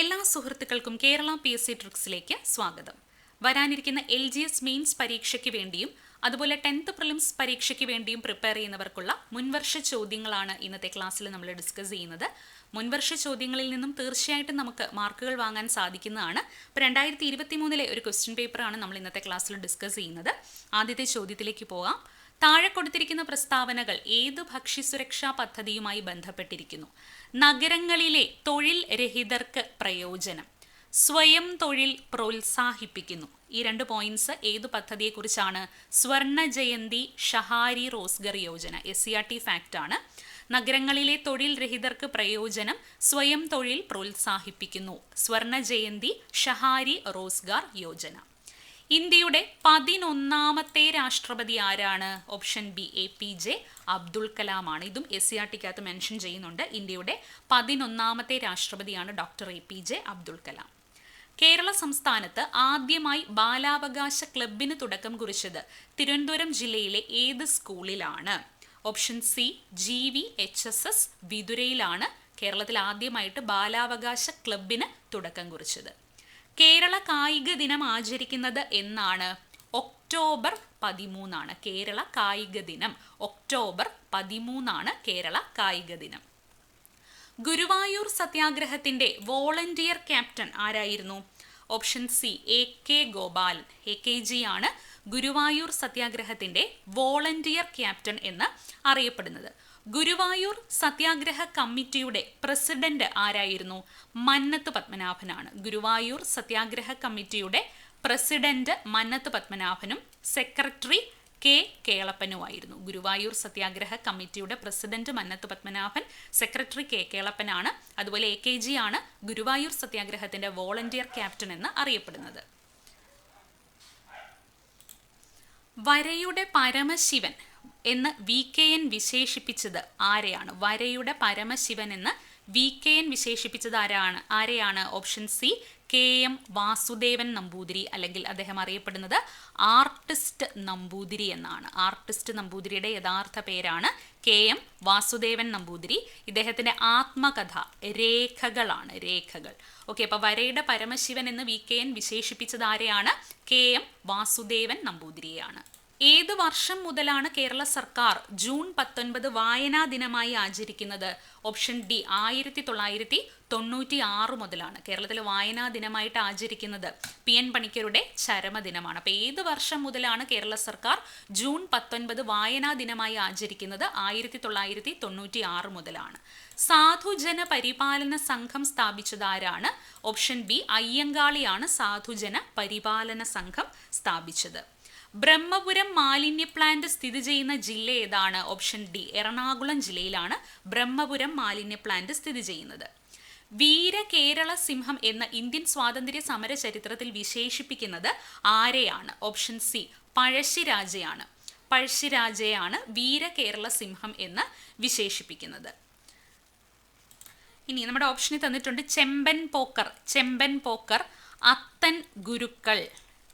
എല്ലാ സുഹൃത്തുക്കൾക്കും Kerala P S C ട്രിക്സിലേക്ക് സ്വാഗതം. വരാനിരിക്കുന്ന എൽ ജി എസ് മെയിൻസ് പരീക്ഷയ്ക്ക് വേണ്ടിയും അതുപോലെ ടെൻത്ത് പ്രിലിംസ് പരീക്ഷയ്ക്ക് വേണ്ടിയും പ്രിപ്പയർ ചെയ്യുന്നവർക്കുള്ള മുൻവർഷ ചോദ്യങ്ങളാണ് ഇന്നത്തെ ക്ലാസ്സിൽ നമ്മൾ ഡിസ്കസ് ചെയ്യുന്നത്. മുൻവർഷ ചോദ്യങ്ങളിൽ നിന്നും തീർച്ചയായിട്ടും നമുക്ക് മാർക്കുകൾ വാങ്ങാൻ സാധിക്കുന്നതാണ്. ഇപ്പോൾ രണ്ടായിരത്തി ഇരുപത്തി മൂന്നിലെ ഒരു ക്വസ്റ്റ്യൻ പേപ്പറാണ് നമ്മൾ ഇന്നത്തെ ക്ലാസ്സിൽ ഡിസ്കസ് ചെയ്യുന്നത്. ആദ്യത്തെ ചോദ്യത്തിലേക്ക് പോകാം. താഴെ കൊടുത്തിരിക്കുന്ന പ്രസ്താവനകൾ ഏത് ഭക്ഷ്യസുരക്ഷാ പദ്ധതിയുമായി ബന്ധപ്പെട്ടിരിക്കുന്നു? നഗരങ്ങളിലെ തൊഴിൽ രഹിതർക്ക് പ്രയോജനം. സ്വയം തൊഴിൽ പ്രോത്സാഹിപ്പിക്കുന്നു. ഈ രണ്ട് പോയിന്റ്സ് ഏത് പദ്ധതിയെക്കുറിച്ചാണ്? Swarna Jayanti Shahari Rozgar Yojana S C R T fact ആണ്. നഗരങ്ങളിലെ തൊഴിൽ രഹിതർക്ക് പ്രയോജനം സ്വയം തൊഴിൽ പ്രോത്സാഹിപ്പിക്കുന്നു. സ്വർണ ജയന്തി ഷഹാരി റോസ്ഗാർ യോജന. ഇന്ത്യയുടെ പതിനൊന്നാമത്തെ രാഷ്ട്രപതി ആരാണ്? Option B A P J Abdul Kalam ആണ് ഇതും എസ് സി ആർ ടിക്കകത്ത് മെൻഷൻ ചെയ്യുന്നുണ്ട്. ഇന്ത്യയുടെ പതിനൊന്നാമത്തെ രാഷ്ട്രപതിയാണ് doctor A P J Abdul Kalam. Kerala സംസ്ഥാനത്ത് ആദ്യമായി ബാലാവകാശ ക്ലബിന് തുടക്കം കുറിച്ചത് തിരുവനന്തപുരം ജില്ലയിലെ ഏത് സ്കൂളിലാണ്? Option C G V H S S വിതുരയിലാണ് കേരളത്തിൽ ആദ്യമായിട്ട് ബാലാവകാശ ക്ലബിന് തുടക്കം കുറിച്ചത്. കേരള കായിക ദിനം ആചരിക്കുന്നത് എന്നാണ്. ഒക്ടോബർ പതിമൂന്നാണ് കേരള കായിക ദിനം. ഒക്ടോബർ പതിമൂന്നാണ് കേരള കായിക ദിനം. ഗുരുവായൂർ സത്യാഗ്രഹത്തിന്റെ വോളണ്ടിയർ ക്യാപ്റ്റൻ ആരായിരുന്നു? Option C A K Gopalan. A K G ആണ്. ഗുരുവായൂർ സത്യാഗ്രഹത്തിന്റെ വോളണ്ടിയർ ക്യാപ്റ്റൻ എന്ന് അറിയപ്പെടുന്നത്. ഗുരുവായൂർ സത്യാഗ്രഹ കമ്മിറ്റിയുടെ പ്രസിഡന്റ് ആരായിരുന്നു? മന്നത്ത് പത്മനാഭനാണ്. ഗുരുവായൂർ സത്യാഗ്രഹ കമ്മിറ്റിയുടെ പ്രസിഡന്റ് മന്നത്ത് പത്മനാഭനും സെക്രട്ടറി കെ കേളപ്പനുമായിരുന്നു. ഗുരുവായൂർ സത്യാഗ്രഹ കമ്മിറ്റിയുടെ president Mannath Padmanabhan secretary K കേളപ്പനാണ്. അതുപോലെ എ കെ ജി ആണ് ഗുരുവായൂർ സത്യാഗ്രഹത്തിന്റെ വോളണ്ടിയർ ക്യാപ്റ്റൻ എന്ന് അറിയപ്പെടുന്നത്. വരയുടെ പരമശിവൻ എന്ന് വി കെ എൻ വിശേഷിപ്പിച്ചത് ആരെയാണ്? വരയുടെ പരമശിവൻ എന്ന് വി കെ എൻ വിശേഷിപ്പിച്ചത് ആരാണ്? ആരെയാണ്? Option C K M Vasudevan Namboothiri അല്ലെങ്കിൽ അദ്ദേഹം അറിയപ്പെടുന്നത് ആർട്ടിസ്റ്റ് നമ്പൂതിരി എന്നാണ്. ആർട്ടിസ്റ്റ് നമ്പൂതിരിയുടെ യഥാർത്ഥ പേരാണ് കെ എം വാസുദേവൻ നമ്പൂതിരി. ഇദ്ദേഹത്തിന്റെ ആത്മകഥ രേഖകളാണ് രേഖകൾ. ഓക്കെ അപ്പൊ വരയുടെ പരമശിവൻ എന്ന് വി കെ എൻ വിശേഷിപ്പിച്ചത് ആരെയാണ്? കെ എം വാസുദേവൻ നമ്പൂതിരിയെയാണ്. ഏത് വർഷം മുതലാണ് കേരള സർക്കാർ ജൂൺ പത്തൊൻപത് വായനാ ദിനമായി ആചരിക്കുന്നത്? ഓപ്ഷൻ ഡി ആയിരത്തി തൊള്ളായിരത്തി തൊണ്ണൂറ്റി ആറ് മുതലാണ് കേരളത്തിൽ വായനാ ദിനമായിട്ട് ആചരിക്കുന്നത്. പി എൻ പണിക്കരുടെ ചരമദിനമാണ് അപ്പോൾ ഏത് വർഷം മുതലാണ് കേരള സർക്കാർ ജൂൺ പത്തൊൻപത് വായനാ ദിനമായി ആചരിക്കുന്നത്? ആയിരത്തി തൊള്ളായിരത്തി തൊണ്ണൂറ്റി ആറ് മുതലാണ് സാധുജന പരിപാലന സംഘം സ്ഥാപിച്ചത് ആരാണ്? ഓപ്ഷൻ ബി അയ്യങ്കാളിയാണ് സാധുജന പരിപാലന സംഘം സ്ഥാപിച്ചത്. ബ്രഹ്മപുരം മാലിന്യ പ്ലാന്റ് സ്ഥിതി ചെയ്യുന്ന ജില്ല ഏതാണ്? ഓപ്ഷൻ ഡി എറണാകുളം ജില്ലയിലാണ് ബ്രഹ്മപുരം മാലിന്യ പ്ലാന്റ് സ്ഥിതി ചെയ്യുന്നത്. വീര കേരള സിംഹം എന്ന ഇന്ത്യൻ സ്വാതന്ത്ര്യ സമര ചരിത്രത്തിൽ വിശേഷിപ്പിക്കുന്നത് ആരെയാണ്? ഓപ്ഷൻ സി പഴശ്ശിരാജയാണ്. പഴശ്ശിരാജയാണ് വീര കേരള സിംഹം എന്ന് വിശേഷിപ്പിക്കുന്നത്. ഇനി നമ്മുടെ ഓപ്ഷനിൽ തന്നിട്ടുണ്ട് ചെമ്പൻ പോക്കർ. ചെമ്പൻ പോക്കർ അത്തൻ ഗുരുക്കൾ.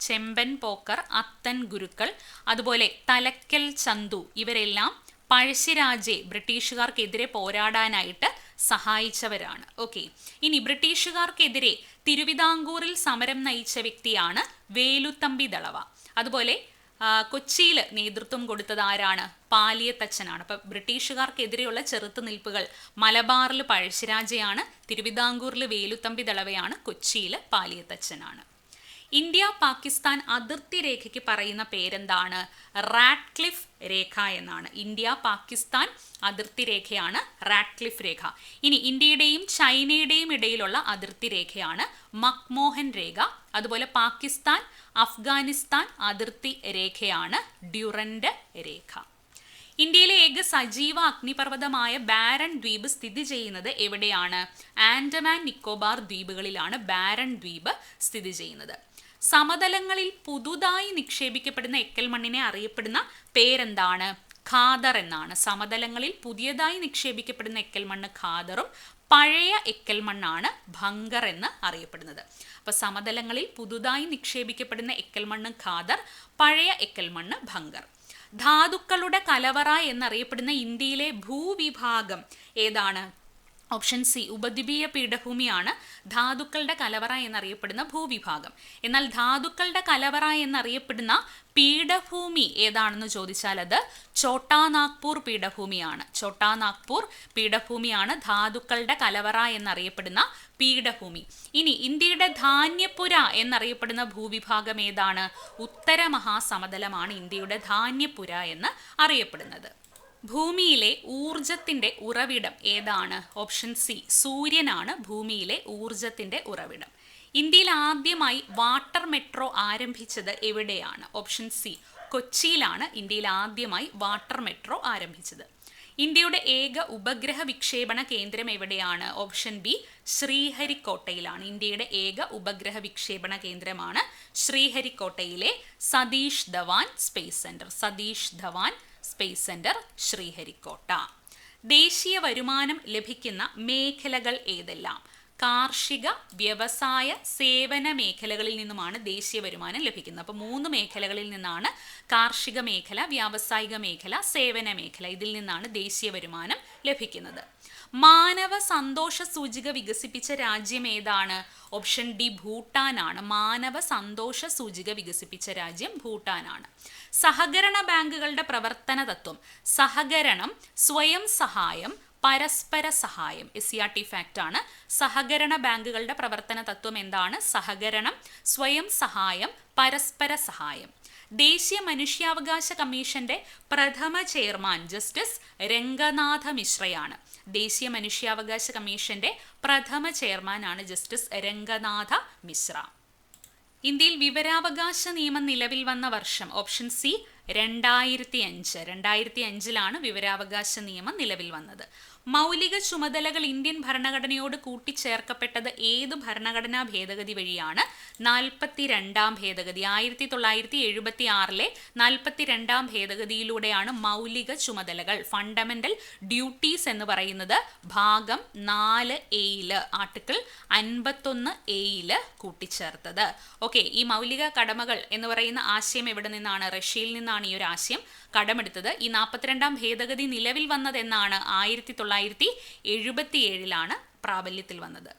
ചെമ്പൻ പോക്കർ അത്തൻ ഗുരുക്കൾ അതുപോലെ തലക്കൽ ചന്തു ഇവരെല്ലാം പഴശ്ശിരാജെ ബ്രിട്ടീഷുകാർക്കെതിരെ പോരാടാനായിട്ട് സഹായിച്ചവരാണ്. ഓക്കെ ഇനി ബ്രിട്ടീഷുകാർക്കെതിരെ തിരുവിതാംകൂറിൽ സമരം നയിച്ച വ്യക്തിയാണ് വേലുത്തമ്പി ദളവ. അതുപോലെ കൊച്ചിയിൽ നേതൃത്വം കൊടുത്തത് ആരാണ്? പാലിയത്തച്ഛനാണ്. അപ്പം ബ്രിട്ടീഷുകാർക്കെതിരെയുള്ള ചെറുത്തുനിൽപ്പുകൾ മലബാറിൽ പഴശ്ശിരാജയാണ് തിരുവിതാംകൂറിൽ വേലുത്തമ്പി ദളവയാണ് കൊച്ചിയിൽ പാലിയത്തച്ഛനാണ്. ഇന്ത്യ പാകിസ്ഥാൻ അതിർത്തി രേഖയ്ക്ക് പറയുന്ന പേരെന്താണ്? റാഡ്ക്ലിഫ് രേഖ എന്നാണ്. ഇന്ത്യ പാകിസ്ഥാൻ അതിർത്തി രേഖയാണ് റാഡ്ക്ലിഫ് രേഖ. ഇനി ഇന്ത്യയുടെയും ചൈനയുടെയും ഇടയിലുള്ള അതിർത്തി രേഖയാണ് മക്മോഹൻ രേഖ. അതുപോലെ പാകിസ്ഥാൻ അഫ്ഗാനിസ്ഥാൻ അതിർത്തി രേഖയാണ് ഡ്യൂറൻഡ് രേഖ. ഇന്ത്യയിലെ ഏക സജീവ അഗ്നിപർവതമായ ബാരൻ ദ്വീപ് സ്ഥിതി ചെയ്യുന്നത് എവിടെയാണ്? ആൻഡമാൻ നിക്കോബാർ ദ്വീപുകളിലാണ് ബാരൻ ദ്വീപ് സ്ഥിതി ചെയ്യുന്നത്. സമതലങ്ങളിൽ പുതുതായി നിക്ഷേപിക്കപ്പെടുന്ന എക്കൽ മണ്ണിനെ അറിയപ്പെടുന്ന പേരെന്താണ്? ഖാദർ എന്നാണ്. സമതലങ്ങളിൽ പുതിയതായി നിക്ഷേപിക്കപ്പെടുന്ന എക്കൽ മണ്ണ് ഖാദറും പഴയ എക്കൽ മണ്ണാണ് ഭങ്കർ എന്ന് അറിയപ്പെടുന്നത്. അപ്പൊ സമതലങ്ങളിൽ പുതുതായി നിക്ഷേപിക്കപ്പെടുന്ന എക്കൽ മണ്ണ് ഖാദർ പഴയ എക്കൽ മണ്ണ് ഭങ്കർ ധാതുക്കളുടെ കലവറ എന്നറിയപ്പെടുന്ന ഇന്ത്യയിലെ ഭൂവിഭാഗം ഏതാണ്? ഓപ്ഷൻ സി ഉപദ്വീപീയ പീഠഭൂമിയാണ് ധാതുക്കളുടെ കലവറ എന്നറിയപ്പെടുന്ന ഭൂവിഭാഗം. എന്നാൽ ധാതുക്കളുടെ കലവറ എന്നറിയപ്പെടുന്ന പീഠഭൂമി ഏതാണെന്ന് ചോദിച്ചാൽ അത് ചോട്ടാ നാഗ്പൂർ പീഠഭൂമിയാണ്. ചോട്ടാ നാഗ്പൂർ പീഠഭൂമിയാണ് ധാതുക്കളുടെ കലവറ എന്നറിയപ്പെടുന്ന പീഠഭൂമി. ഇനി ഇന്ത്യയുടെ ധാന്യപുര എന്നറിയപ്പെടുന്ന ഭൂവിഭാഗം ഏതാണ്? ഉത്തര മഹാസമതലമാണ് ഇന്ത്യയുടെ ധാന്യപുര എന്ന് അറിയപ്പെടുന്നത്. ഭൂമിയിലെ ഊർജത്തിന്റെ ഉറവിടം ഏതാണ്? ഓപ്ഷൻ സി സൂര്യനാണ് ഭൂമിയിലെ ഊർജത്തിന്റെ ഉറവിടം. ഇന്ത്യയിൽ ആദ്യമായി വാട്ടർ മെട്രോ ആരംഭിച്ചത് എവിടെയാണ്? ഓപ്ഷൻ സി കൊച്ചിയിലാണ് ഇന്ത്യയിൽ ആദ്യമായി വാട്ടർ മെട്രോ ആരംഭിച്ചത്. ഇന്ത്യയുടെ ഏക ഉപഗ്രഹ വിക്ഷേപണ കേന്ദ്രം എവിടെയാണ്? ഓപ്ഷൻ ബി ശ്രീഹരിക്കോട്ടയിലാണ്. ഇന്ത്യയുടെ ഏക ഉപഗ്രഹ വിക്ഷേപണ കേന്ദ്രമാണ് ശ്രീഹരിക്കോട്ടയിലെ Satish Dhawan space centre. Satish Dhawan space centre Sriharikota. ദേശീയ വരുമാനം ലഭിക്കുന്ന മേഖലകൾ ഏതെല്ലാം? കാർഷിക വ്യവസായ സേവന മേഖലകളിൽ നിന്നുമാണ് ദേശീയ വരുമാനം ലഭിക്കുന്നത്. അപ്പോൾ മൂന്ന് മേഖലകളിൽ നിന്നാണ് കാർഷിക മേഖല വ്യാവസായിക മേഖല സേവന മേഖല ഇതിൽ നിന്നാണ് ദേശീയ വരുമാനം ലഭിക്കുന്നത്. മാനവ സന്തോഷ സൂചിക വികസിപ്പിച്ച രാജ്യം ഏതാണ്? ഓപ്ഷൻ ഡി ഭൂട്ടാനാണ്. മാനവ സന്തോഷ സൂചിക വികസിപ്പിച്ച രാജ്യം ഭൂട്ടാനാണ്. സഹകരണ ബാങ്കുകളുടെ പ്രവർത്തന തത്വം. സഹകരണം സ്വയം സഹായം പരസ്പര സഹായം S C R T fact ആണ്. സഹകരണ ബാങ്കുകളുടെ പ്രവർത്തന തത്വം എന്താണ്? സഹകരണം സ്വയം സഹായം പരസ്പര സഹായം. ദേശീയ മനുഷ്യാവകാശ കമ്മീഷന്റെ പ്രഥമ ചെയർമാൻ ജസ്റ്റിസ് രംഗനാഥ മിശ്രയാണ്. ദേശീയ മനുഷ്യാവകാശ കമ്മീഷന്റെ പ്രഥമ ചെയർമാനാണ് ജസ്റ്റിസ് രംഗനാഥ മിശ്ര. ഇന്ത്യയിൽ വിവരാവകാശ നിയമം നിലവിൽ വന്ന വർഷം ഓപ്ഷൻ സി രണ്ടായിരത്തി അഞ്ച് രണ്ടായിരത്തി അഞ്ചിലാണ് വിവരാവകാശ നിയമം നിലവിൽ വന്നത്. മൗലിക ചുമതലകൾ ഇന്ത്യൻ ഭരണഘടനയോട് കൂട്ടിച്ചേർക്കപ്പെട്ടത് ഏത് ഭരണഘടനാ ഭേദഗതി വഴിയാണ്? നാൽപ്പത്തി രണ്ടാം ഭേദഗതി. ആയിരത്തി തൊള്ളായിരത്തി എഴുപത്തി ആറിലെ നാൽപ്പത്തി രണ്ടാം ഭേദഗതിയിലൂടെയാണ് മൗലിക ചുമതലകൾ. ഫണ്ടമെന്റൽ ഡ്യൂട്ടീസ് എന്ന് പറയുന്നത് ഭാഗം നാല് എയിൽ ആർട്ടിക്കിൾ അൻപത്തൊന്ന് എയിൽ കൂട്ടിച്ചേർത്തത്. ഓക്കെ ഈ മൗലിക കടമകൾ എന്ന് പറയുന്ന ആശയം എവിടെ നിന്നാണ്? റഷ്യയിൽ നിന്നാണ് ഈ ഒരു ആശയം കടമെടുത്തത്. ഈ നാൽപ്പത്തിരണ്ടാം ഭേദഗതി നിലവിൽ വന്നതെന്നാണ് ആയിരത്തി തൊള്ളായിരത്തി എഴുപത്തി ഏഴിലാണ് പ്രാബല്യത്തിൽ വന്നത്.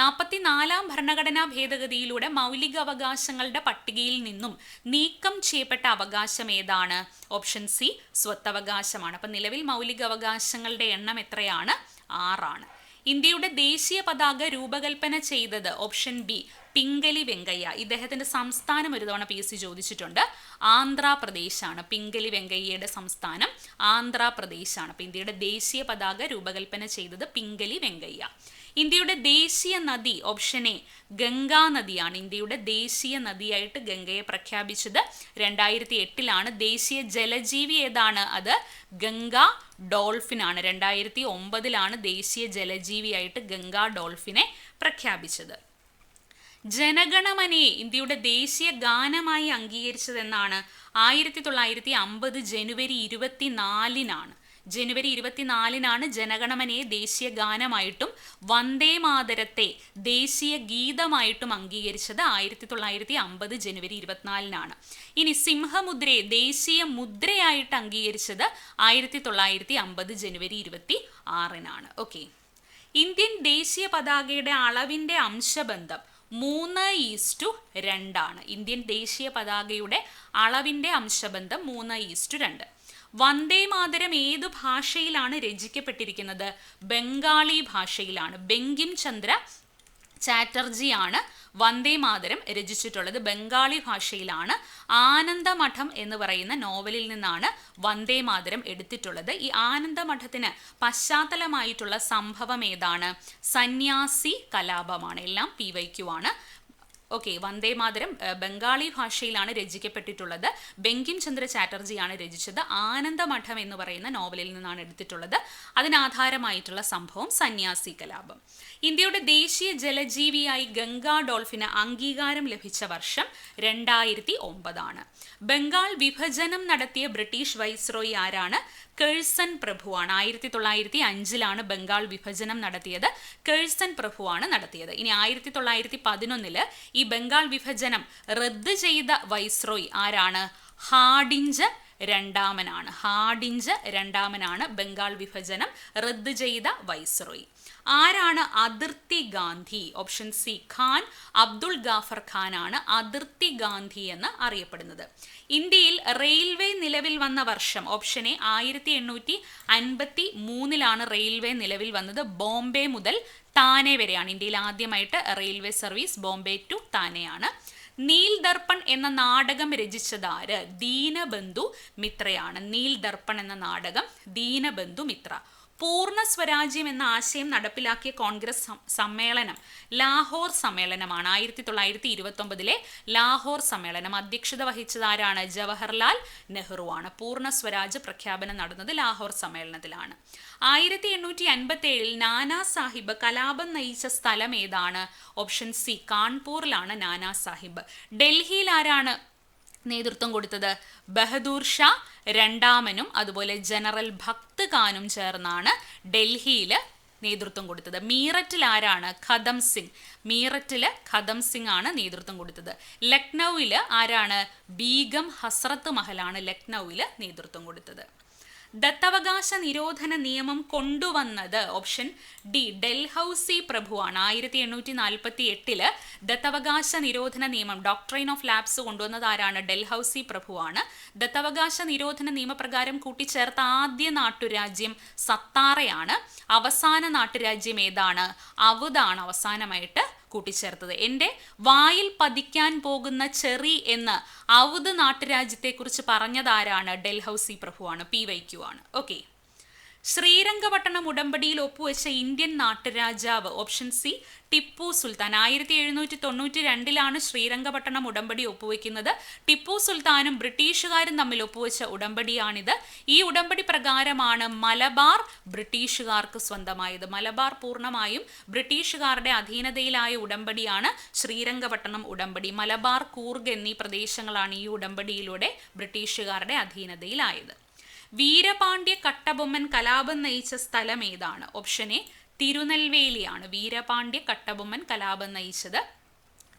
നാൽപ്പത്തിനാലാം ഭരണഘടനാ ഭേദഗതിയിലൂടെ മൗലിക അവകാശങ്ങളുടെ പട്ടികയിൽ നിന്നും നീക്കം ചെയ്യപ്പെട്ട അവകാശം ഏതാണ്? ഓപ്ഷൻ സി സ്വത്തവകാശമാണ്. അപ്പം നിലവിൽ മൗലിക അവകാശങ്ങളുടെ എണ്ണം എത്രയാണ്? ആറാണ്. ഇന്ത്യയുടെ ദേശീയ പതാക രൂപകൽപ്പന ചെയ്തത് ഓപ്ഷൻ ബി പിങ്കലി വെങ്കയ്യ. ഇദ്ദേഹത്തിന്റെ സംസ്ഥാനം ഒരു തവണ പി സി ചോദിച്ചിട്ടുണ്ട്. ആന്ധ്രാപ്രദേശാണ് പിങ്കലി വെങ്കയ്യയുടെ സംസ്ഥാനം. ആന്ധ്രാപ്രദേശാണ്. അപ്പം ഇന്ത്യയുടെ ദേശീയ പതാക രൂപകൽപ്പന ചെയ്തത് പിങ്കലി വെങ്കയ്യ. ഇന്ത്യയുടെ ദേശീയ നദി ഓപ്ഷൻ എ ഗംഗാ നദിയാണ്. ഇന്ത്യയുടെ ദേശീയ നദിയായിട്ട് ഗംഗയെ പ്രഖ്യാപിച്ചത് രണ്ടായിരത്തി എട്ടിലാണ് ദേശീയ ജലജീവി ഏതാണ്? അത് ഗംഗ ഡോൾഫിനാണ് രണ്ടായിരത്തി ഒമ്പതിലാണ് ദേശീയ ജലജീവിയായിട്ട് ഗംഗാ ഡോൾഫിനെ പ്രഖ്യാപിച്ചത്. ജനഗണമനയെ ഇന്ത്യയുടെ ദേശീയ ഗാനമായി അംഗീകരിച്ചതെന്നാണ് ആയിരത്തി തൊള്ളായിരത്തി അമ്പത് ജനുവരി ഇരുപത്തിനാലിനാണ്. ജനുവരി ഇരുപത്തിനാലിനാണ് ജനഗണമനയെ ദേശീയ ഗാനമായിട്ടും വന്ദേ മാതരത്തെ ദേശീയ ഗീതമായിട്ടും അംഗീകരിച്ചത് ആയിരത്തി തൊള്ളായിരത്തി അമ്പത് ജനുവരി ഇരുപത്തിനാലിനാണ്. ഇനി സിംഹമുദ്രയെ ദേശീയ മുദ്രയായിട്ട് അംഗീകരിച്ചത് ആയിരത്തി തൊള്ളായിരത്തി അമ്പത് ജനുവരി ഇരുപത്തി ആറിനാണ് ഓക്കെ. ഇന്ത്യൻ ദേശീയ പതാകയുടെ അളവിന്റെ അംശബന്ധം മൂന്ന് ഈസ്റ്റു രണ്ടാണ്. ഇന്ത്യൻ ദേശീയ പതാകയുടെ അളവിന്റെ അംശബന്ധം മൂന്ന് ഈസ്റ്റു രണ്ട്. വന്ദേ മാതരം ഏതു ഭാഷയിലാണ് രചിക്കപ്പെട്ടിരിക്കുന്നത്? ബംഗാളി ഭാഷയിലാണ്. ബെങ്കിം ചന്ദ്ര ചാറ്റർജിയാണ് വന്ദേ മാതരം രചിച്ചിട്ടുള്ളത്. ബംഗാളി ഭാഷയിലാണ് ആനന്ദമഠം എന്ന് പറയുന്ന നോവലിൽ നിന്നാണ് വന്ദേ മാതരം എടുത്തിട്ടുള്ളത്. ഈ ആനന്ദമഠത്തിന് പശ്ചാത്തലമായിട്ടുള്ള സംഭവം ഏതാണ്? സന്യാസി കലാപമാണ്. എല്ലാം പി വൈക്യു ആണ്. ഓക്കെ വന്ദേ മാതരം ബംഗാളി ഭാഷയിലാണ് രചിക്കപ്പെട്ടിട്ടുള്ളത്. ബെങ്കിം ചന്ദ്ര ചാറ്റർജിയാണ് രചിച്ചത്. ആനന്ദമഠം എന്ന് പറയുന്ന നോവലിൽ നിന്നാണ് എടുത്തിട്ടുള്ളത്. അതിനാധാരമായിട്ടുള്ള സംഭവം സന്യാസി കലാപം. ഇന്ത്യയുടെ ദേശീയ ജലജീവിയായി ഗംഗാ ഡോൾഫിന് അംഗീകാരം ലഭിച്ച വർഷം രണ്ടായിരത്തി ഒമ്പതാണ് ബംഗാൾ വിഭജനം നടത്തിയ ബ്രിട്ടീഷ് വൈസ്രോയി ആരാണ്? കേഴ്സൺ പ്രഭുവാണ്. ആയിരത്തി തൊള്ളായിരത്തി അഞ്ചിലാണ് ബംഗാൾ വിഭജനം നടത്തിയത്. കേഴ്സൺ പ്രഭുവാണ് നടത്തിയത്. ഇനി ആയിരത്തി തൊള്ളായിരത്തി പതിനൊന്നിൽ ഈ ബംഗാൾ വിഭജനം റദ്ദ് ചെയ്ത വൈസ്രോയി ആരാണ്? ഹാഡിഞ്ച് രണ്ടാമനാണ്. ഹാഡിഞ്ച് രണ്ടാമനാണ് ബംഗാൾ വിഭജനം റദ്ദ് ചെയ്ത വൈസ്രോയി. ആരാണ് അതിർത്തി Gandhi? Option C Khan. Abdul Ghaffar Khan ആണ് അതിർത്തി ഗാന്ധി എന്ന് അറിയപ്പെടുന്നത്. ഇന്ത്യയിൽ റെയിൽവേ നിലവിൽ വന്ന വർഷം ഓപ്ഷൻ എ ആയിരത്തി എണ്ണൂറ്റി അൻപത്തി മൂന്നിലാണ് റെയിൽവേ നിലവിൽ വന്നത് ബോംബെ മുതൽ താനെ വരെയാണ്. ഇന്ത്യയിൽ ആദ്യമായിട്ട് റെയിൽവേ സർവീസ് ബോംബെ ടു താനെയാണ്. നീൽ ദർപ്പൺ എന്ന നാടകം രചിച്ചതാര് ദീനബന്ധു മിത്രയാണ്. നീൽ ദർപ്പൺ എന്ന നാടകം ദീനബന്ധു മിത്ര. പൂർണ സ്വരാജ്യം എന്ന ആശയം നടപ്പിലാക്കിയ കോൺഗ്രസ് സമ്മേളനം ലാഹോർ സമ്മേളനമാണ്. ആയിരത്തി തൊള്ളായിരത്തി ഇരുപത്തി ഒമ്പതിലെ ലാഹോർ സമ്മേളനം അധ്യക്ഷത വഹിച്ചതാരാണ്? ജവഹർലാൽ നെഹ്റു ആണ്. പൂർണ സ്വരാജ് പ്രഖ്യാപനം നടന്നത് ലാഹോർ സമ്മേളനത്തിലാണ്. ആയിരത്തി എണ്ണൂറ്റി അൻപത്തി ഏഴിൽ നാനാ സാഹിബ് കലാപം നയിച്ച സ്ഥലം ഏതാണ്? ഓപ്ഷൻ സി കാൺപൂറിലാണ് നാനാ സാഹിബ്. ഡൽഹിയിൽ ആരാണ് നേതൃത്വം കൊടുത്തത് ബഹദൂർ ഷാ രണ്ടാമനും അതുപോലെ ജനറൽ ഭക്ത് ഖാനും ചേർന്നാണ് ഡൽഹിയിൽ നേതൃത്വം കൊടുത്തത്. മീററ്റിൽ ആരാണ്? ഖദം സിംഗ്. മീററ്റിൽ ഖദം സിംഗ് ആണ് നേതൃത്വം കൊടുത്തത്. ലക്നൌവിൽ ആരാണ്? ബീഗം ഹസ്രത്ത് മഹലാണ് ലക്നൌവിൽ നേതൃത്വം കൊടുത്തത്. ദത്തവകാശ നിരോധന നിയമം കൊണ്ടുവന്നത് ഓപ്ഷൻ ഡി ഡൽഹൌസി പ്രഭുവാണ്. ആയിരത്തി എണ്ണൂറ്റി നാൽപ്പത്തി എട്ടിൽ ദത്തവകാശ നിരോധന നിയമം ഡോക്ട്രൈൻ ഓഫ് ലാബ്സ് കൊണ്ടുവന്നത് ആരാണ്? ഡൽഹൌസി പ്രഭുവാണ്. ദത്തവകാശ നിരോധന നിയമപ്രകാരം കൂട്ടിച്ചേർത്ത ആദ്യ നാട്ടുരാജ്യം സത്താറയാണ്. അവസാന നാട്ടുരാജ്യം ഏതാണ്? അവതാണ് അവസാനമായിട്ട്. കൂട്ടിച്ചേർത്തത്. എന്റെ വായിൽ പതിക്കാൻ പോകുന്ന ചെറി എന്ന് ഔദ് നാട്ടുരാജ്യത്തെക്കുറിച്ച് പറഞ്ഞതാരാണ് ഡൽഹൌസി പ്രഭുവാണ് പി വൈക്യു ആണ്. ഓക്കെ. ശ്രീരംഗപട്ടണം ഉടമ്പടിയിൽ ഒപ്പുവെച്ച ഇന്ത്യൻ നാട്ടുരാജാവ് ഓപ്ഷൻ സി ടിപ്പു സുൽത്താൻ. ആയിരത്തി എഴുന്നൂറ്റി തൊണ്ണൂറ്റി രണ്ടിലാണ് ശ്രീരംഗപട്ടണം ഉടമ്പടി ഒപ്പുവെക്കുന്നത്. ടിപ്പു സുൽത്താനും ബ്രിട്ടീഷുകാരും തമ്മിൽ ഒപ്പുവെച്ച ഉടമ്പടിയാണിത്. ഈ ഉടമ്പടി പ്രകാരമാണ് മലബാർ ബ്രിട്ടീഷുകാർക്ക് സ്വന്തമായത്. മലബാർ പൂർണമായും ബ്രിട്ടീഷുകാരുടെ അധീനതയിലായ ഉടമ്പടിയാണ് ശ്രീരംഗപട്ടണം ഉടമ്പടി. മലബാർ കൂർഗ് എന്നീ പ്രദേശങ്ങളാണ് ഈ ഉടമ്പടിയിലൂടെ ബ്രിട്ടീഷുകാരുടെ അധീനതയിലായത്. വീരപാണ്ഡ്യ കട്ടബൊമ്മൻ കലാപം നയിച്ച സ്ഥലം ഏതാണ്? ഓപ്ഷൻ എ തിരുനെൽവേലിയാണ്. വീരപാണ്ഡ്യ കട്ടബൊമ്മൻ കലാപം നയിച്ചത്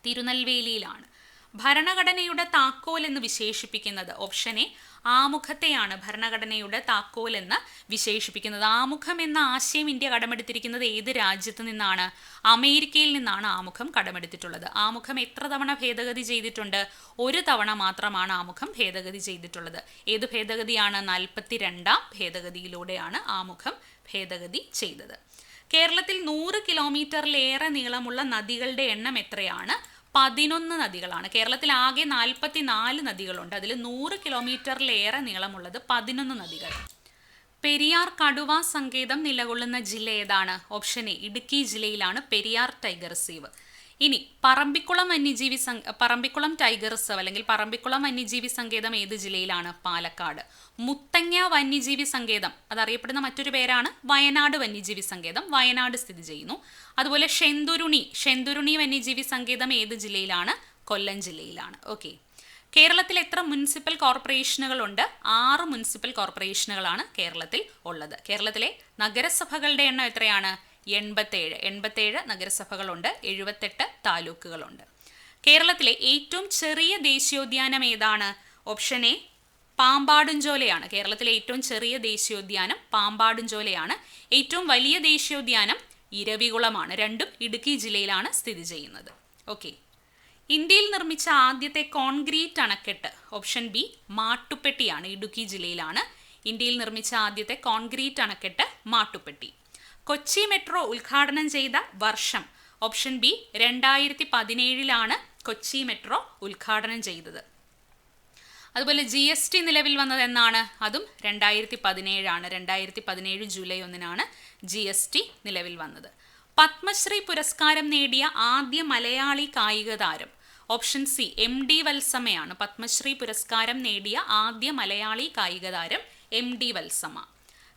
തിരുനെൽവേലിയിലാണ്. ഭരണഘടനയുടെ താക്കോൽ എന്ന് വിശേഷിപ്പിക്കുന്നത് ഓപ്ഷൻ എ ആമുഖത്തെയാണ് ഭരണഘടനയുടെ താക്കോൽ എന്ന് വിശേഷിപ്പിക്കുന്നത്. ആമുഖം എന്ന ആശയം ഇന്ത്യ കടമെടുത്തിരിക്കുന്നത് ഏത് രാജ്യത്ത് നിന്നാണ്? അമേരിക്കയിൽ നിന്നാണ് ആമുഖം കടമെടുത്തിട്ടുള്ളത്. ആമുഖം എത്ര തവണ ഭേദഗതി ചെയ്തിട്ടുണ്ട്? ഒരു തവണ മാത്രമാണ് ആമുഖം ഭേദഗതി ചെയ്തിട്ടുള്ളത്. ഏത് ഭേദഗതിയാണ്? നാൽപ്പത്തി രണ്ടാം ഭേദഗതിയിലൂടെയാണ് ആമുഖം ഭേദഗതി ചെയ്തത്. കേരളത്തിൽ നൂറ് കിലോമീറ്ററിലേറെ നീളമുള്ള നദികളുടെ എണ്ണം എത്രയാണ്? പതിനൊന്ന് നദികളാണ്. കേരളത്തിൽ ആകെ നാൽപ്പത്തി നാല് നദികളുണ്ട്. അതിൽ നൂറ് കിലോമീറ്ററിലേറെ നീളമുള്ളത് പതിനൊന്ന് നദികൾ. പെരിയാർ കടുവ സങ്കേതം നിലകൊള്ളുന്ന ജില്ല ഏതാണ്? ഓപ്ഷൻ എ ഇടുക്കി ജില്ലയിലാണ് പെരിയാർ ടൈഗർ റിസീവ് ഇനി പറമ്പിക്കുളം വന്യജീവി പറമ്പിക്കുളം ടൈഗർ റിസർവ് അല്ലെങ്കിൽ പറമ്പിക്കുളം വന്യജീവി സങ്കേതം ഏത് ജില്ലയിലാണ്? പാലക്കാട്. മുത്തങ്ങ വന്യജീവി സങ്കേതം അതറിയപ്പെടുന്ന മറ്റൊരു പേരാണ് വയനാട് വന്യജീവി സങ്കേതം. വയനാട് സ്ഥിതി ചെയ്യുന്നു. അതുപോലെ ഷെന്തുരുണി ഷെന്തുരുണി വന്യജീവി സങ്കേതം ഏത് ജില്ലയിലാണ്? കൊല്ലം ജില്ലയിലാണ്. ഓക്കെ. കേരളത്തിൽ എത്ര മുനിസിപ്പൽ കോർപ്പറേഷനുകളുണ്ട്? ആറ് മുനിസിപ്പൽ കോർപ്പറേഷനുകളാണ് കേരളത്തിൽ ഉള്ളത്. കേരളത്തിലെ നഗരസഭകളുടെ എണ്ണം എത്രയാണ്? എൺപത്തേഴ്. എൺപത്തേഴ് നഗരസഭകളുണ്ട് എഴുപത്തെട്ട് താലൂക്കുകളുണ്ട്. കേരളത്തിലെ ഏറ്റവും ചെറിയ ദേശീയോദ്യാനം ഏതാണ്? ഓപ്ഷൻ എ പാമ്പാടുംചോലയാണ്. കേരളത്തിലെ ഏറ്റവും ചെറിയ ദേശീയോദ്യാനം പാമ്പാടുംചോലയാണ്. ഏറ്റവും വലിയ ദേശീയോദ്യാനം ഇരവികുളമാണ്. രണ്ടും ഇടുക്കി ജില്ലയിലാണ് സ്ഥിതി ചെയ്യുന്നത്. ഓക്കെ. ഇന്ത്യയിൽ നിർമ്മിച്ച ആദ്യത്തെ കോൺക്രീറ്റ് അണക്കെട്ട് ഓപ്ഷൻ ബി മാട്ടുപ്പെട്ടിയാണ് ഇടുക്കി ജില്ലയിലാണ്. ഇന്ത്യയിൽ നിർമ്മിച്ച ആദ്യത്തെ കോൺക്രീറ്റ് അണക്കെട്ട് മാട്ടുപ്പെട്ടി. കൊച്ചി മെട്രോ ഉദ്ഘാടനം ചെയ്ത വർഷം. ഓപ്ഷൻ ബി രണ്ടായിരത്തി പതിനേഴിലാണ് കൊച്ചി മെട്രോ ഉദ്ഘാടനം ചെയ്തത്. അതുപോലെ ജി എസ് ടി നിലവിൽ വന്നത് എന്നാണ്. അതും രണ്ടായിരത്തി പതിനേഴാണ് രണ്ടായിരത്തി പതിനേഴ് ജൂലൈ ഒന്നിനാണ് ജി എസ് ടി നിലവിൽ വന്നത്. പത്മശ്രീ പുരസ്കാരം നേടിയ ആദ്യ മലയാളി കായിക താരം. ഓപ്ഷൻ സി എം ഡി വത്സമയാണ് പത്മശ്രീ പുരസ്കാരം നേടിയ ആദ്യ മലയാളി കായിക താരം എം ഡി വത്സമ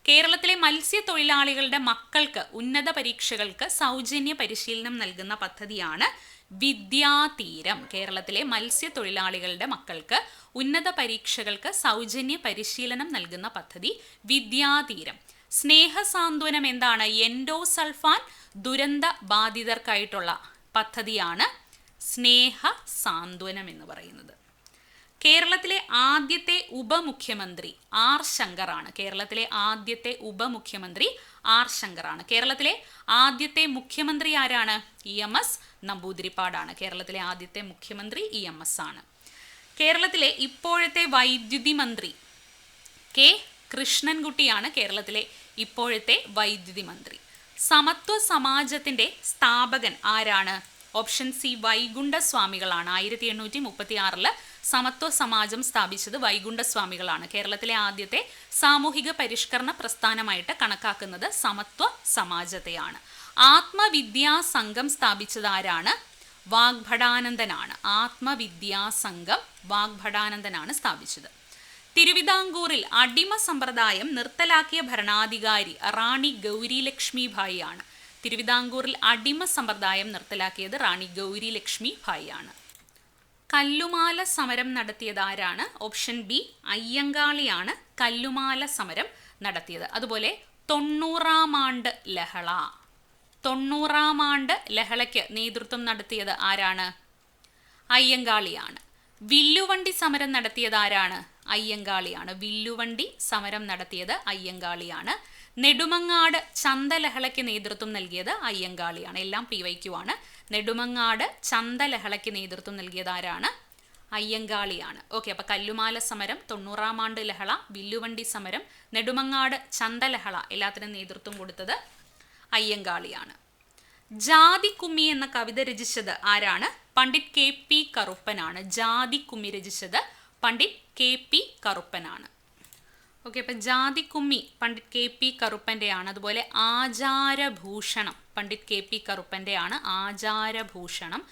കേരളത്തിലെ മത്സ്യത്തൊഴിലാളികളുടെ മക്കൾക്ക് ഉന്നത പരീക്ഷകൾക്ക് സൗജന്യ പരിശീലനം നൽകുന്ന പദ്ധതിയാണ് വിദ്യാതീരം. കേരളത്തിലെ മത്സ്യത്തൊഴിലാളികളുടെ മക്കൾക്ക് ഉന്നത പരീക്ഷകൾക്ക് സൗജന്യ പരിശീലനം നൽകുന്ന പദ്ധതി വിദ്യാതീരം. സ്നേഹസാന്ത്വനം എന്താണ്? എൻഡോസൾഫാൻ ദുരന്ത ബാധിതർക്കായിട്ടുള്ള പദ്ധതിയാണ് സ്നേഹ സാന്ത്വനം എന്ന് പറയുന്നത്. കേരളത്തിലെ ആദ്യത്തെ ഉപമുഖ്യമന്ത്രി ആർ ശങ്കറാണ്. കേരളത്തിലെ ആദ്യത്തെ ഉപമുഖ്യമന്ത്രി ആർ ശങ്കറാണ്. കേരളത്തിലെ ആദ്യത്തെ മുഖ്യമന്ത്രി ആരാണ്? ഇ എം എസ് നമ്പൂതിരിപ്പാടാണ്. കേരളത്തിലെ ആദ്യത്തെ മുഖ്യമന്ത്രി ഇ എം എസ് ആണ്. കേരളത്തിലെ ഇപ്പോഴത്തെ വൈദ്യുതി മന്ത്രി കെ കൃഷ്ണൻകുട്ടിയാണ് കേരളത്തിലെ ഇപ്പോഴത്തെ വൈദ്യുതി മന്ത്രി. സമത്വ സമാജത്തിന്റെ സ്ഥാപകൻ ആരാണ്? ഓപ്ഷൻ സി വൈകുണ്ഠസ്വാമികളാണ്. ആയിരത്തി എണ്ണൂറ്റി മുപ്പത്തി ആറിൽ സമത്വ സമാജം സ്ഥാപിച്ചത് വൈകുണ്ഠസ്വാമികളാണ്. കേരളത്തിലെ ആദ്യത്തെ സാമൂഹിക പരിഷ്കരണ പ്രസ്ഥാനമായിട്ട് കണക്കാക്കുന്നത് സമത്വ സമാജത്തെയാണ്. ആത്മവിദ്യാ സംഘം സ്ഥാപിച്ചത് ആരാണ് വാഗ്ഭടാനന്ദനാണ്. ആത്മവിദ്യാ സംഘം വാഗ്ഭടാനന്ദനാണ് സ്ഥാപിച്ചത്. തിരുവിതാംകൂറിൽ അടിമ സമ്പ്രദായം നിർത്തലാക്കിയ ഭരണാധികാരി റാണി ഗൗരി ലക്ഷ്മി ഭായി ആണ് തിരുവിതാംകൂറിൽ അടിമ സമ്പ്രദായം നിർത്തലാക്കിയത് റാണി ഗൗരി ലക്ഷ്മി ഭായി ആണ് കല്ലുമാല സമരം നടത്തിയത് ആരാണ് ഓപ്ഷൻ ബി അയ്യങ്കാളിയാണ് കല്ലുമാല സമരം നടത്തിയത്. അതുപോലെ തൊണ്ണൂറാം ആണ്ട് ലഹള. തൊണ്ണൂറാം ആണ്ട് ലഹളയ്ക്ക് നേതൃത്വം നടത്തിയത് ആരാണ്? അയ്യങ്കാളിയാണ്. വില്ലുവണ്ടി സമരം നടത്തിയത് ആരാണ്? അയ്യങ്കാളിയാണ്. വില്ലുവണ്ടി സമരം നടത്തിയത് അയ്യങ്കാളിയാണ്. നെടുമങ്ങാട് ചന്തലഹളയ്ക്ക് നേതൃത്വം നൽകിയത് അയ്യങ്കാളിയാണ്. എല്ലാം പി വൈക്കുവാണ്. നെടുമങ്ങാട് ചന്തലഹളയ്ക്ക് നേതൃത്വം നൽകിയത് ആരാണ്? അയ്യങ്കാളിയാണ്. ഓക്കെ അപ്പൊ കല്ലുമാല സമരം തൊണ്ണൂറാം ആണ്ട് ലഹള വില്ലുവണ്ടി സമരം നെടുമങ്ങാട് ചന്തലഹള എല്ലാത്തിനും നേതൃത്വം കൊടുത്തത് അയ്യങ്കാളിയാണ്. ജാതി കുമ്മി എന്ന കവിത രചിച്ചത് ആരാണ്? പണ്ഡിറ്റ് കെ പി കറുപ്പനാണ്. ജാതി കുമ്മി രചിച്ചത് പണ്ഡിറ്റ് കെ പി കറുപ്പനാണ്. ഓക്കെ അപ്പം ജാതി കുമ്മി പണ്ഡിറ്റ് കെ പി കറുപ്പന്റെയാണ്. അതുപോലെ ആചാരഭൂഷണം പണ്ഡിറ്റ് കെ പി കറുപ്പന്റെയാണ് ആചാരഭൂഷണം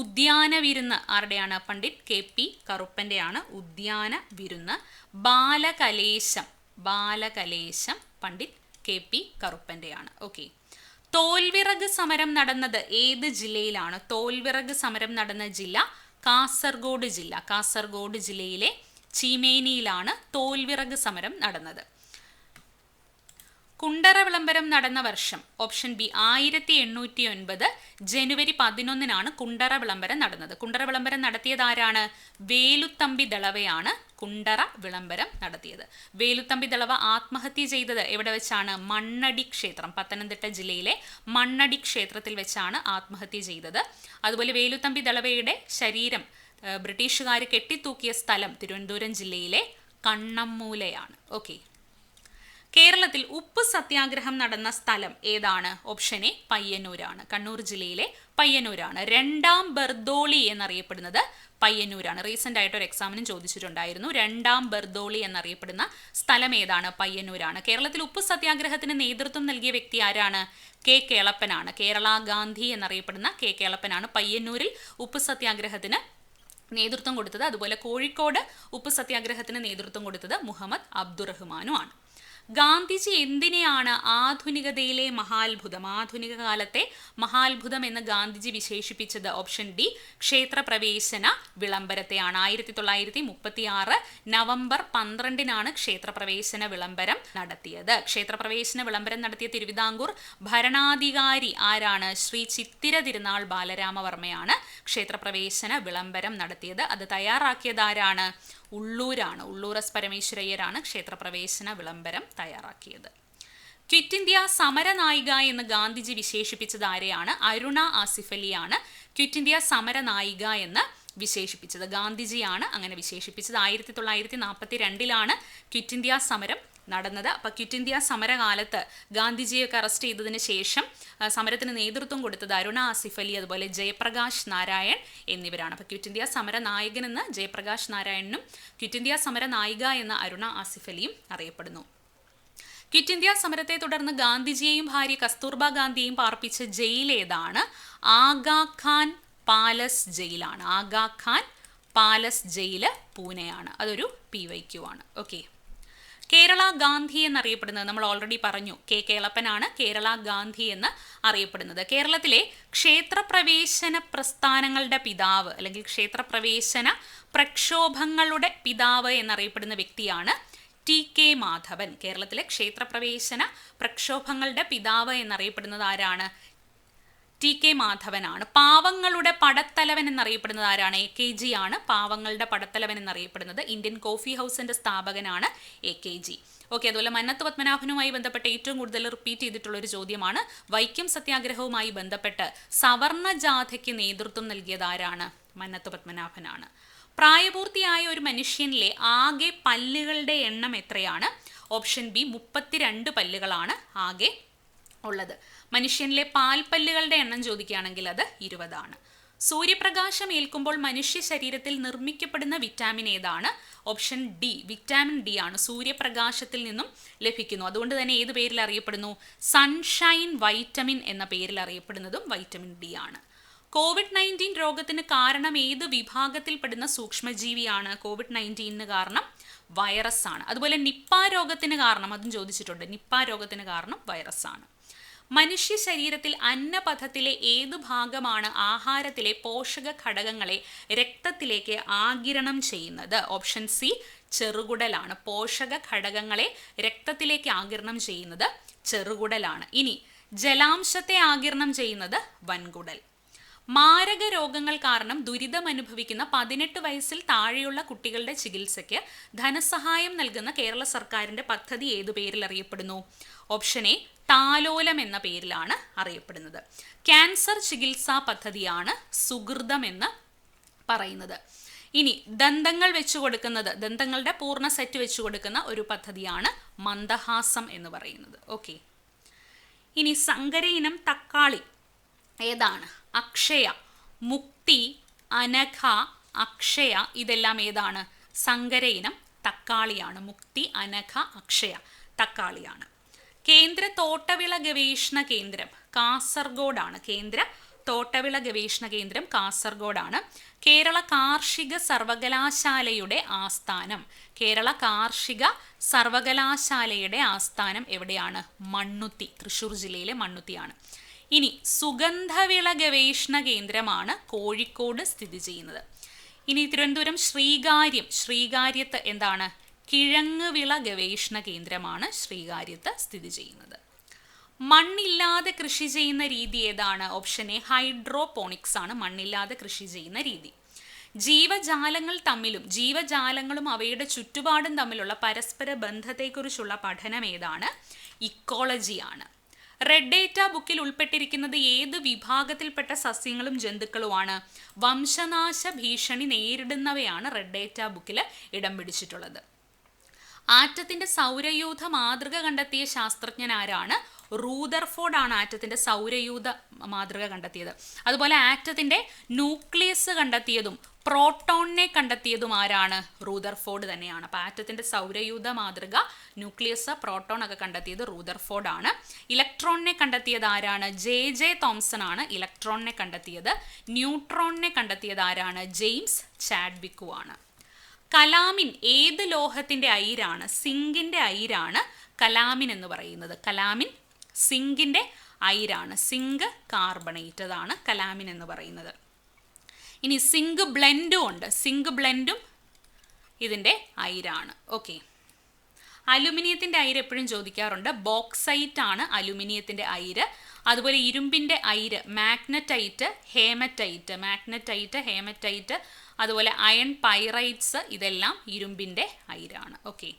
ഉദ്യാന വിരുന്ന് ആരുടെയാണ്? പണ്ഡിറ്റ് കെ പി കറുപ്പന്റെയാണ് ഉദ്യാന വിരുന്ന്. ബാലകലേശം ബാലകലേശം പണ്ഡിറ്റ് കെ പി കറുപ്പന്റെയാണ്. ഓക്കെ തോൽവിറക് സമരം നടന്നത് ഏത് ജില്ലയിലാണ്? തോൽവിറക് സമരം നടന്ന ജില്ല കാസർഗോഡ് ജില്ല. കാസർഗോഡ് ജില്ലയിലെ ചീമേനിയിലാണ് തോൽവിറക് സമരം നടന്നത്. കുണ്ടറ വിളംബരം നടന്ന വർഷം ഓപ്ഷൻ ബി ആയിരത്തി എണ്ണൂറ്റി ഒൻപത് ജനുവരി പതിനൊന്നിനാണ് കുണ്ടറ വിളംബരം നടന്നത്. കുണ്ടറ വിളംബരം നടത്തിയത് ആരാണ് വേലുത്തമ്പി ദളവയാണ് കുണ്ടറ വിളംബരം നടത്തിയത്. വേലുത്തമ്പി ദളവ ആത്മഹത്യ ചെയ്തത് എവിടെ വെച്ചാണ്? മണ്ണടി ക്ഷേത്രം പത്തനംതിട്ട ജില്ലയിലെ മണ്ണടി ക്ഷേത്രത്തിൽ വെച്ചാണ് ആത്മഹത്യ ചെയ്തത്. അതുപോലെ വേലുത്തമ്പി ദളവയുടെ ശരീരം ബ്രിട്ടീഷുകാർ കെട്ടിത്തൂക്കിയ സ്ഥലം തിരുവനന്തപുരം ജില്ലയിലെ കണ്ണമ്മൂലയാണ്. ഓക്കെ. കേരളത്തിൽ ഉപ്പ് സത്യാഗ്രഹം നടന്ന സ്ഥലം ഏതാണ്? Option A പയ്യന്നൂരാണ്. കണ്ണൂർ ജില്ലയിലെ പയ്യന്നൂരാണ്. രണ്ടാം ബർദോളി എന്നറിയപ്പെടുന്നത് പയ്യന്നൂരാണ്. റീസെന്റ് ആയിട്ട് ഒരു എക്സാമിനും ചോദിച്ചിട്ടുണ്ടായിരുന്നു. രണ്ടാം ബർദോളി എന്നറിയപ്പെടുന്ന സ്ഥലം ഏതാണ്? പയ്യന്നൂരാണ്. കേരളത്തിൽ ഉപ്പ് സത്യാഗ്രഹത്തിന് നേതൃത്വം നൽകിയ വ്യക്തി ആരാണ്? കെ കേളപ്പനാണ്. കേരള ഗാന്ധി എന്നറിയപ്പെടുന്ന കെ കേളപ്പനാണ്. പയ്യന്നൂരിൽ ഉപ്പ് സത്യാഗ്രഹത്തിന് നേതൃത്വം കൊടുത്തത്. അതുപോലെ കോഴിക്കോട് ഉപ്പ് സത്യാഗ്രഹത്തിന് നേതൃത്വം കൊടുത്തത് മുഹമ്മദ് അബ്ദുറഹ്മാനുമാണ്. ഗാന്ധിജി എന്തിനെയാണ് ആധുനികതയിലെ മഹാത്ഭുതം ആധുനിക കാലത്തെ മഹാത്ഭുതം എന്ന് ഗാന്ധിജി വിശേഷിപ്പിച്ചത്? ഓപ്ഷൻ ഡി ക്ഷേത്രപ്രവേശന വിളംബരത്തെയാണ്. ആയിരത്തി തൊള്ളായിരത്തി മുപ്പത്തി ആറ് നവംബർ പന്ത്രണ്ടിനാണ് ക്ഷേത്രപ്രവേശന വിളംബരം നടത്തിയത്. ക്ഷേത്രപ്രവേശന വിളംബരം നടത്തിയ തിരുവിതാംകൂർ ഭരണാധികാരി ആരാണ്? ശ്രീ ചിത്തിര തിരുനാൾ ബാലരാമവർമ്മയാണ് ക്ഷേത്രപ്രവേശന വിളംബരം നടത്തിയത്. അത് തയ്യാറാക്കിയത് ആരാണ്? ഉള്ളൂരാണ് ഉള്ളൂർ എസ് പരമേശ്വരയ്യരാണ് ക്ഷേത്രപ്രവേശന വിളംബരം തയ്യാറാക്കിയത്. ക്വിറ്റ് ഇന്ത്യ സമരനായിക എന്ന് ഗാന്ധിജി വിശേഷിപ്പിച്ചത് ആരെയാണ്? അരുണ ആസിഫലിയാണ് ക്വിറ്റ് ഇന്ത്യ സമരനായിക എന്ന് വിശേഷിപ്പിച്ചത്. ഗാന്ധിജിയാണ് അങ്ങനെ വിശേഷിപ്പിച്ചത്. ആയിരത്തി തൊള്ളായിരത്തി നാൽപ്പത്തി രണ്ടിലാണ് ക്വിറ്റ് ഇന്ത്യ സമരം നടന്നത്. അപ്പോൾ ക്വിറ്റ് ഇന്ത്യ സമരകാലത്ത് ഗാന്ധിജിയൊക്കെ അറസ്റ്റ് ചെയ്തതിന് ശേഷം സമരത്തിന് നേതൃത്വം കൊടുത്തത് അരുണ ആസിഫ് അലി അതുപോലെ ജയപ്രകാശ് നാരായൺ എന്നിവരാണ്. അപ്പോൾ ക്വിറ്റ് ഇന്ത്യ സമര നായകൻ നായകനെന്ന് ജയപ്രകാശ് നാരായണനും ക്വിറ്റ് ഇന്ത്യ സമര നായിക എന്ന അരുണ ആസിഫ് അലിയും അറിയപ്പെടുന്നു. ക്വിറ്റ് ഇന്ത്യ സമരത്തെ തുടർന്ന് ഗാന്ധിജിയെയും ഭാര്യ കസ്തൂർബ ഗാന്ധിയെയും പാർപ്പിച്ച ജയിൽ ഏതാണ്? ആഗാ ഖാൻ പാലസ് ജയിലാണ്. ആഗാ ഖാൻ പാലസ് ജയിൽ പൂനെയാണ്. അതൊരു പി വൈ ക്യു ആണ്. ഓക്കെ കേരള ഗാന്ധി എന്നറിയപ്പെടുന്നത് നമ്മൾ ഓൾറെഡി പറഞ്ഞു. കെ കേളപ്പനാണ് കേരള ഗാന്ധി എന്ന് അറിയപ്പെടുന്നത്. കേരളത്തിലെ ക്ഷേത്രപ്രവേശന പ്രസ്ഥാനങ്ങളുടെ പിതാവ് അല്ലെങ്കിൽ ക്ഷേത്രപ്രവേശന പ്രക്ഷോഭങ്ങളുടെ പിതാവ് എന്നറിയപ്പെടുന്ന വ്യക്തിയാണ് ടി കെ മാധവൻ. കേരളത്തിലെ ക്ഷേത്രപ്രവേശന പ്രക്ഷോഭങ്ങളുടെ പിതാവ് എന്നറിയപ്പെടുന്നത് ആരാണ്? ടി കെ മാധവനാണ്. പാവങ്ങളുടെ പടത്തലവൻ എന്നറിയപ്പെടുന്നത് ആരാണ്? എ കെ ജി ആണ്. പാവങ്ങളുടെ പടത്തലവൻ എന്നറിയപ്പെടുന്നത് ഇന്ത്യൻ കോഫി ഹൗസിന്റെ സ്ഥാപകനാണ് എ കെ ജി ഓക്കെ അതുപോലെ മന്നത്ത് പത്മനാഭനുമായി ബന്ധപ്പെട്ട് ഏറ്റവും കൂടുതൽ റിപ്പീറ്റ് ചെയ്തിട്ടുള്ള ഒരു ചോദ്യമാണ് വൈക്കം സത്യാഗ്രഹവുമായി ബന്ധപ്പെട്ട് സവർണ ജാഥയ്ക്ക് നേതൃത്വം നൽകിയത് ആരാണ്? മന്നത്ത് പത്മനാഭനാണ്. പ്രായപൂർത്തിയായ ഒരു മനുഷ്യനിലെ ആകെ പല്ലുകളുടെ എണ്ണം എത്രയാണ്? ഓപ്ഷൻ ബി മുപ്പത്തിരണ്ട് പല്ലുകളാണ് ആകെ ഉള്ളത്. മനുഷ്യനിലെ പാൽപ്പല്ലുകളുടെ എണ്ണം ചോദിക്കുകയാണെങ്കിൽ അത് ഇരുപതാണ്. സൂര്യപ്രകാശം ഏൽക്കുമ്പോൾ മനുഷ്യ ശരീരത്തിൽ നിർമ്മിക്കപ്പെടുന്ന വിറ്റാമിൻ ഏതാണ്? ഓപ്ഷൻ ഡി വിറ്റാമിൻ ഡി ആണ്. സൂര്യപ്രകാശത്തിൽ നിന്നും ലഭിക്കുന്നു. അതുകൊണ്ട് തന്നെ ഏത് പേരിൽ അറിയപ്പെടുന്നു? സൺഷൈൻ വൈറ്റമിൻ എന്ന പേരിൽ അറിയപ്പെടുന്നതും വൈറ്റമിൻ ഡി ആണ്. കോവിഡ് നയന്റീൻ രോഗത്തിന് കാരണം ഏത് വിഭാഗത്തിൽപ്പെടുന്ന സൂക്ഷ്മജീവിയാണ്? കോവിഡ് നയന്റീനിന് കാരണം വൈറസ് ആണ് അതുപോലെ നിപ്പ രോഗത്തിന് കാരണം അതും ചോദിച്ചിട്ടുണ്ട്. നിപ്പ രോഗത്തിന് കാരണം വൈറസ് ആണ് മനുഷ്യ ശരീരത്തിൽ അന്നപഥത്തിലെ ഏത് ഭാഗമാണ് ആഹാരത്തിലെ പോഷക ഘടകങ്ങളെ രക്തത്തിലേക്ക് ആകിരണം ചെയ്യുന്നത്? ഓപ്ഷൻ സി ചെറുകുടലാണ്. പോഷക ഘടകങ്ങളെ രക്തത്തിലേക്ക് ആകിരണം ചെയ്യുന്നത് ചെറുകുടലാണ്. ഇനി ജലാംശത്തെ ആകിരണം ചെയ്യുന്നത് വൻകുടൽ. മാരക രോഗങ്ങൾ കാരണം ദുരിതമനുഭവിക്കുന്ന പതിനെട്ട് വയസ്സിൽ താഴെയുള്ള കുട്ടികളുടെ ചികിത്സയ്ക്ക് ധനസഹായം നൽകുന്ന കേരള സർക്കാരിന്റെ പദ്ധതി ഏതു പേരിൽ അറിയപ്പെടുന്നു? ഓപ്ഷൻ എ താലോലം എന്ന പേരിലാണ് അറിയപ്പെടുന്നത്. ക്യാൻസർ ചികിത്സാ പദ്ധതിയാണ് സുഹൃതം എന്ന് പറയുന്നത്. ഇനി ദന്തങ്ങൾ വെച്ചു കൊടുക്കുന്നത് ദന്തങ്ങളുടെ പൂർണ സെറ്റ് വെച്ചു കൊടുക്കുന്ന ഒരു പദ്ധതിയാണ് മന്ദഹാസം എന്ന് പറയുന്നത്. ഓക്കെ ഇനി സങ്കര ഇനം തക്കാളി ഏതാണ്? അക്ഷയ മുക്തി അനഘ അക്ഷയ ഇതെല്ലാം ഏതാണ്? സങ്കര ഇനം തക്കാളിയാണ്. മുക്തി അനഘ അക്ഷയ തക്കാളിയാണ്. കേന്ദ്ര തോട്ടവിള ഗവേഷണ കേന്ദ്രം കാസർഗോഡാണ്. കേന്ദ്ര തോട്ടവിള ഗവേഷണ കേന്ദ്രം കാസർഗോഡാണ്. കേരള കാർഷിക സർവകലാശാലയുടെ ആസ്ഥാനം. കേരള കാർഷിക സർവകലാശാലയുടെ ആസ്ഥാനം എവിടെയാണ്? മണ്ണുത്തി തൃശ്ശൂർ ജില്ലയിലെ മണ്ണുത്തിയാണ്. ഇനി സുഗന്ധവിള ഗവേഷണ കേന്ദ്രമാണ് കോഴിക്കോട് സ്ഥിതി ചെയ്യുന്നത്. ഇനി തിരുവനന്തപുരം ശ്രീകാര്യം. ശ്രീകാര്യത്ത് എന്താണ്? കിഴങ്ങ് വിള ഗവേഷണ കേന്ദ്രമാണ് ശ്രീകാര്യത്ത് സ്ഥിതി ചെയ്യുന്നത്. മണ്ണില്ലാതെ കൃഷി ചെയ്യുന്ന രീതി ഏതാണ്? ഓപ്ഷൻ എ ഹൈഡ്രോപോണിക്സ് ആണ്. മണ്ണില്ലാതെ കൃഷി ചെയ്യുന്ന രീതി. ജീവജാലങ്ങൾ തമ്മിലും ജീവജാലങ്ങളും അവയുടെ ചുറ്റുപാടും തമ്മിലുള്ള പരസ്പര ബന്ധത്തെക്കുറിച്ചുള്ള പഠനം ഏതാണ്? ഇക്കോളജിയാണ് റെഡ് ഡേറ്റ ബുക്കിൽ ഉൾപ്പെട്ടിരിക്കുന്നത് ഏത് വിഭാഗത്തിൽപ്പെട്ട സസ്യങ്ങളും ജന്തുക്കളുമാണ്? വംശനാശ ഭീഷണി നേരിടുന്നവയാണ് റെഡ് ഡേറ്റ ബുക്കിൽ ഇടം പിടിച്ചിട്ടുള്ളത്. ആറ്റത്തിന്റെ സൗരയൂഥ മാതൃക കണ്ടെത്തിയ ശാസ്ത്രജ്ഞൻ ആരാണ്? റൂദർഫോർഡ് ആണ് ആറ്റത്തിന്റെ സൗരയൂഥ മാതൃക കണ്ടെത്തിയത്. അതുപോലെ ആറ്റത്തിന്റെ ന്യൂക്ലിയസ് കണ്ടെത്തിയതും പ്രോട്ടോണിനെ കണ്ടെത്തിയതും ആരാണ്? റൂദർഫോർഡ് തന്നെയാണ്. അപ്പോൾ ആറ്റത്തിന്റെ സൗരയൂഥ മാതൃക ന്യൂക്ലിയസ് പ്രോട്ടോൺ ഒക്കെ കണ്ടെത്തിയത് റൂദർഫോർഡ് ആണ് ഇലക്ട്രോണിനെ കണ്ടെത്തിയത് ആരാണ്? ജെ ജെ തോംസൺ ആണ് ഇലക്ട്രോണിനെ കണ്ടെത്തിയത്. ന്യൂട്രോണിനെ കണ്ടെത്തിയത് ആരാണ്? ജെയിംസ് ചാഡ്വിക്കു ആണ്. കലാമിൻ ഏത് ലോഹത്തിന്റെ അയിരാണ്? സിങ്കിന്റെ അയിരാണ് കലാമിൻ എന്ന് പറയുന്നത്. കലാമിൻ സിങ്കിന്റെ അയിരാണ്. സിങ്ക് കാർബണേറ്റ് അതാണ് കലാമിൻ എന്ന് പറയുന്നത്. ഇനി സിങ്ക് ബ്ലെൻഡും ഉണ്ട്. സിങ്ക് ബ്ലെൻഡും ഇതിന്റെ അയിരാണ്. ഓക്കെ. അലുമിനിയത്തിന്റെ അയിര് എപ്പോഴും ചോദിക്കാറുണ്ട്. ബോക്സൈറ്റ് ആണ് അലുമിനിയത്തിന്റെ അയിര്. അതുപോലെ ഇരുമ്പിന്റെ അയിര് മാഗ്നറ്റൈറ്റ് ഹേമറ്റൈറ്റ്. മാഗ്നറ്റൈറ്റ് ഹേമറ്റൈറ്റ് അതുപോലെ അയൺ പൈറൈറ്റ്സ് ഇതെല്ലാം ഇരുമ്പിന്റെ അയിരാണ്. ഓക്കെ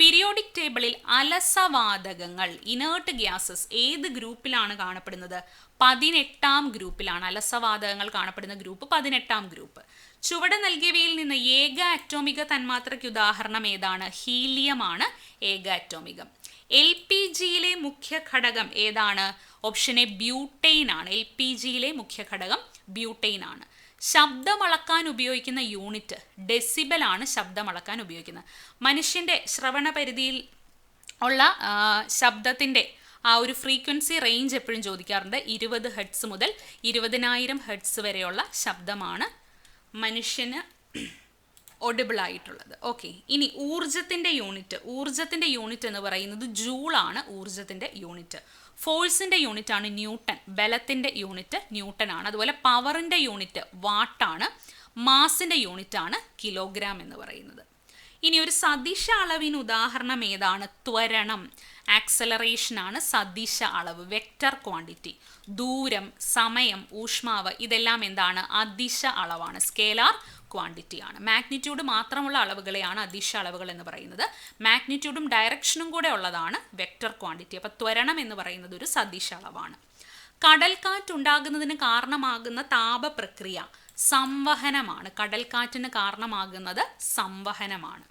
പീരിയോഡിക് ടേബിളിൽ അലസവാതകങ്ങൾ ഇനേർട്ട് ഗ്യാസസ് ഏത് ഗ്രൂപ്പിലാണ് കാണപ്പെടുന്നത്? പതിനെട്ടാം ഗ്രൂപ്പിലാണ് അലസവാതകങ്ങൾ കാണപ്പെടുന്ന ഗ്രൂപ്പ് പതിനെട്ടാം ഗ്രൂപ്പ്. ചുവടെ നൽകിയവയിൽ നിന്ന് ഏക അറ്റോമിക തന്മാത്രയ്ക്ക് ഉദാഹരണം ഏതാണ്? ഹീലിയമാണ് ഏക അറ്റോമികം എൽ പി ജിയിലെ മുഖ്യ ഘടകം ഏതാണ്? ഓപ്ഷൻ എ ബ്യൂട്ടെയിൻ ആണ്. എൽ പി ജിയിലെ മുഖ്യ ഘടകം ബ്യൂട്ടെയിൻ ആണ്. ശബ്ദം അളക്കാൻ ഉപയോഗിക്കുന്ന യൂണിറ്റ് ഡെസിബലാണ് ശബ്ദമളക്കാൻ ശബ്ദം ഉപയോഗിക്കുന്നത്. മനുഷ്യന്റെ ശ്രവണ പരിധിയിൽ ഉള്ള ശബ്ദത്തിന്റെ ആ ഒരു ഫ്രീക്വൻസി റേഞ്ച് എപ്പോഴും ചോദിക്കാറുണ്ട്. ഇരുപത് ഹെഡ്സ് മുതൽ ഇരുപതിനായിരം ഹെഡ്സ് വരെയുള്ള ശബ്ദമാണ് മനുഷ്യന് ഒഡിബിൾ ആയിട്ടുള്ളത്. ഓക്കെ ഇനി ഊർജത്തിന്റെ യൂണിറ്റ്. ഊർജത്തിന്റെ യൂണിറ്റ് എന്ന് പറയുന്നത് ജൂളാണ് ഊർജത്തിന്റെ യൂണിറ്റ്. ഫോഴ്സിന്റെ യൂണിറ്റ് ആണ് ന്യൂട്ടൺ ബലത്തിന്റെ യൂണിറ്റ് ന്യൂട്ടൺ ആണ് അതുപോലെ പവറിന്റെ യൂണിറ്റ് വാട്ടാണ് മാസിന്റെ യൂണിറ്റ് ആണ് കിലോഗ്രാം എന്ന് പറയുന്നത്. ഇനി ഒരു സദിശ അളവിന് ഉദാഹരണം ഏതാണ്? ത്വരണം ആക്സലറേഷൻ ആണ് സദിശ അളവ് വെക്റ്റർ ക്വാണ്ടിറ്റി ദൂരം സമയം ഊഷ്മാവ് ഇതെല്ലാം എന്താണ്? അതിശ അളവാണ്. സ്കേലാർ ക്വാണ്ടിറ്റി ആണ്. മാഗ്നിറ്റ്യൂഡ് മാത്രമുള്ള അളവുകളെയാണ് അദിശ അളവുകൾ എന്ന് പറയുന്നത്. മാഗ്നിറ്റ്യൂഡും ഡയറക്ഷനും കൂടെ ഉള്ളതാണ് വെക്റ്റർ ക്വാണ്ടിറ്റി അപ്പോൾ ത്വരണം എന്ന് പറയുന്നത് ഒരു സദിശ അളവാണ്. കടൽക്കാറ്റ് ഉണ്ടാകുന്നതിന് കാരണമാകുന്ന താപപ്രക്രിയ സംവഹനമാണ്. കടൽക്കാറ്റിന് കാരണമാകുന്നത് സംവഹനമാണ്.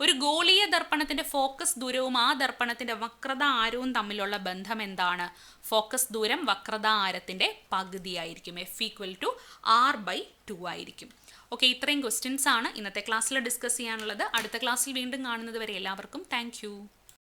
ഒരു ഗോളീയ ദർപ്പണത്തിന്റെ ഫോക്കസ് ദൂരവും ആ ദർപ്പണത്തിന്റെ വക്രത ആരവും തമ്മിലുള്ള ബന്ധം എന്താണ്? ഫോക്കസ് ദൂരം വക്രത ആരത്തിന്റെ പകുതിയായിരിക്കും. F equal to R by two ആയിരിക്കും. ഓക്കെ ഇത്രയും ക്വസ്റ്റ്യൻസ് ആണ് ഇന്നത്തെ ക്ലാസ്സിൽ ഡിസ്കസ് ചെയ്യാനുള്ളത്. അടുത്ത ക്ലാസ്സിൽ വീണ്ടും കാണുന്നത് വരെ എല്ലാവർക്കും താങ്ക്